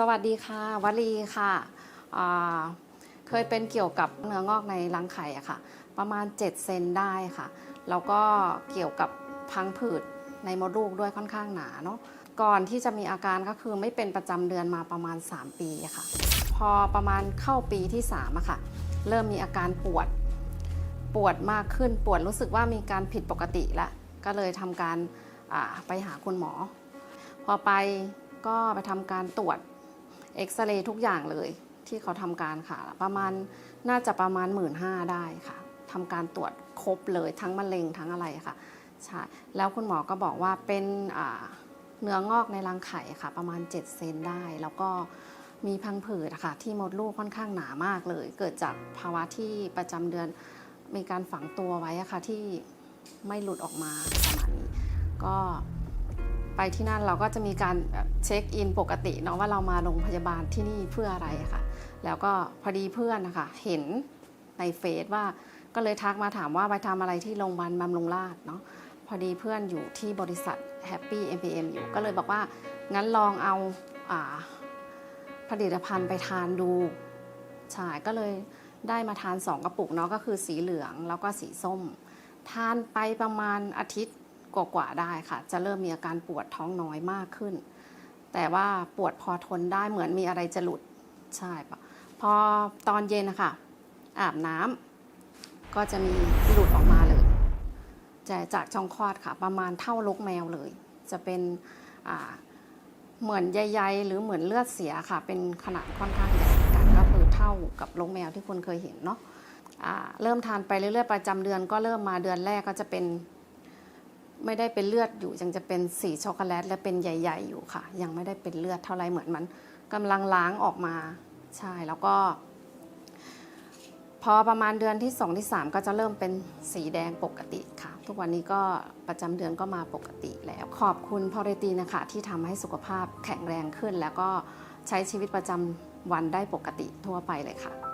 สวัสดีค่ะวลีค่ะเคยเป็นเกี่ยวกับเนื้องอกในรังไข่อะค่ะ ประมาณ 7 เซนได้ค่ะ แล้วก็เกี่ยวกับพังผืดในมดลูกด้วยค่อนข้างหนาเนาะก่อนที่จะมีอาการก็คือไม่เป็นประจำเดือนมาประมาณ 3 ปีค่ะ พอประมาณเข้าปีที่3อะค่ะ เริ่มมีอาการปวดปวดมากขึ้นปวดรู้สึกว่ามีการผิดปกติละก็เลยทำการไปหาคุณหมอ พอไปก็ไปทำการตรวจ เอ็กซเรย์ทุกอย่างเลยที่เขาทำการค่ะ ประมาณน่าจะประมาณ 1 5ื่นได้ค่ะทำการตรวจครบเลยทั้งมะเร็งทั้งอะไรค่ะใช่แล้วคุณหมอก็บอกว่าเป็นเนื้องอกในรังไข่ค่ะ ประมาณ 7 เซนได้ แล้วก็มีพังผืดค่ะ ที่มดลูกค่อนข้างหนามากเลย เกิดจากภาวะที่ประจำเดือนมีการฝังตัวไว้ค่ะที่ไม่หลุดออกมาประมาณนี้ก็ ไปที่นั่นเราก็จะมีการเช็คอินปกติเนาะว่าเรามาโรงพยาบาลที่นี่เพื่ออะไรอะค่ะ แล้วก็พอดีเพื่อนนะคะเห็นในเฟซว่าก็เลยทักมาถามว่าไปทำอะไรที่โรงพยาบาลบำรุงราษฎร์เนาะพอดีเพื่อนอยู่ที่บริษัท Happy MPM อยู่ก็เลยบอกว่า งั้นลองเอาอาผลิตภัณฑ์ไปทานดูใช่ก็เลยได้มาทาน 2 กระปุกเนาะก็คือสีเหลืองแล้วก็สีส้ม ทานไปประมาณอาทิตย์ กว่าๆได้ค่ะ จะเริ่มมีอาการปวดท้องน้อยมากขึ้น แต่ว่าปวดพอทนได้เหมือนมีอะไรจะหลุดใช่ปะพอตอนเย็นนะคะอาบน้ำก็จะมีหลุดออกมาเลยจะจากช่องคลอดค่ะ ประมาณเท่าลกแมวเลย จะเป็นเหมือนใยๆหรือเหมือนเลือดเสียค่ะ เป็นขนาดค่อนข้างใหญ่กันก็คือเท่ากับลกแมวที่คุณเคยเห็นเนาะอ่าเริ่มทานไปเรื่อยๆประจำเดือนก็เริ่มมาเดือนแรกก็จะเป็น ไม่ได้เป็นเลือดอยู่ยังจะเป็นสีช็อกโกแลตและเป็นใหญ่ ๆ อยู่ค่ะ ยังไม่ได้เป็นเลือดเท่าไรเหมือนมันกำลังล้างออกมาใช่แล้วก็ พอประมาณเดือนที่ 2 ที่ 3 ก็จะเริ่มเป็นสีแดงปกติค่ะ ทุกวันนี้ก็ประจำเดือนก็มาปกติแล้ว ขอบคุณพอเรตีนะคะ ที่ทำให้สุขภาพแข็งแรงขึ้น แล้วก็ใช้ชีวิตประจำวันได้ปกติทั่วไปเลยค่ะ